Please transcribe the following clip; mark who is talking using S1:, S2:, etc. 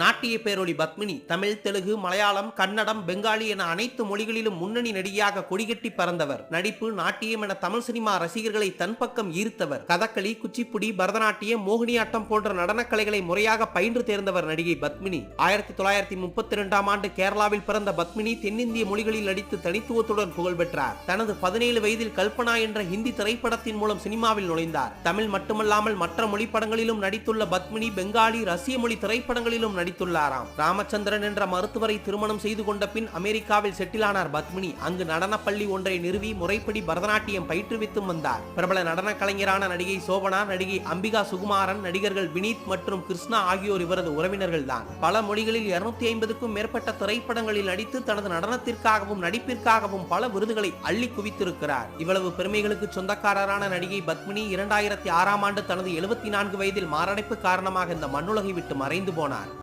S1: நாட்டிய பேரொளி பத்மினி தமிழ் தெலுங்கு மலையாளம் கன்னடம் பெங்காலி என அனைத்து மொழிகளிலும் முன்னணி நடிகையாக கொடிகட்டி பறந்தவர். நடிப்பு நாட்டியம் என தமிழ் சினிமா ரசிகர்களை தன் பக்கம் ஈர்த்தவர். கதகளி குச்சிப்புடி பரதநாட்டியம் மோகினியாட்டம் போன்ற நடனக்கலைகளை முறையாக பயின்று தேர்ந்தவர் நடிகை பத்மினி. ஆயிரத்தி தொள்ளாயிரத்தி முப்பத்தி இரண்டாம் ஆண்டு கேரளாவில் பிறந்த பத்மினி தென்னிந்திய மொழிகளில் நடித்து தனித்துவத்துடன் புகழ் பெற்றார். தனது பதினேழு வயதில் கல்பனா என்ற ஹிந்தி திரைப்படத்தின் மூலம் சினிமாவில் நுழைந்தார். தமிழ் மட்டுமல்லாமல் மற்ற மொழி படங்களிலும் நடித்துள்ள பத்மினி பெங்காலி ரசிய மொழி திரைப்படங்களிலும் நடித்துள்ளாராம். ராமச்சந்திரன் என்ற மருத்துவரை திருமணம் செய்து கொண்ட பின் அமெரிக்காவில் செட்டிலானார் பத்மினி. அங்கு நடனப்பள்ளி ஒன்றை நிறுவி முறைப்படி பரதநாட்டியம் பயிற்றுவித்தும் வந்தார். பிரபல நடன கலைஞரான நடிகை சோபனா நடிகை அம்பிகா சுகுமாரன் நடிகர்கள் வினீத் மற்றும் கிருஷ்ணா ஆகியோர் இவரது உறவினர்கள் தான். பல மொழிகளில் இருநூத்தி ஐம்பதுக்கும் மேற்பட்ட திரைப்படங்களில் நடித்து தனது நடனத்திற்காகவும் நடிப்பிற்காகவும் பல விருதுகளை அள்ளி குவித்திருக்கிறார். இவ்வளவு பெருமைகளுக்கு சொந்தக்காரரான நடிகை பத்மினி இரண்டாயிரத்தி ஆறாம் ஆண்டு தனது எழுபத்தி நான்கு வயதில் மாரடைப்பு காரணமாக இந்த மண்ணுலகை விட்டு மறைந்து போனார்.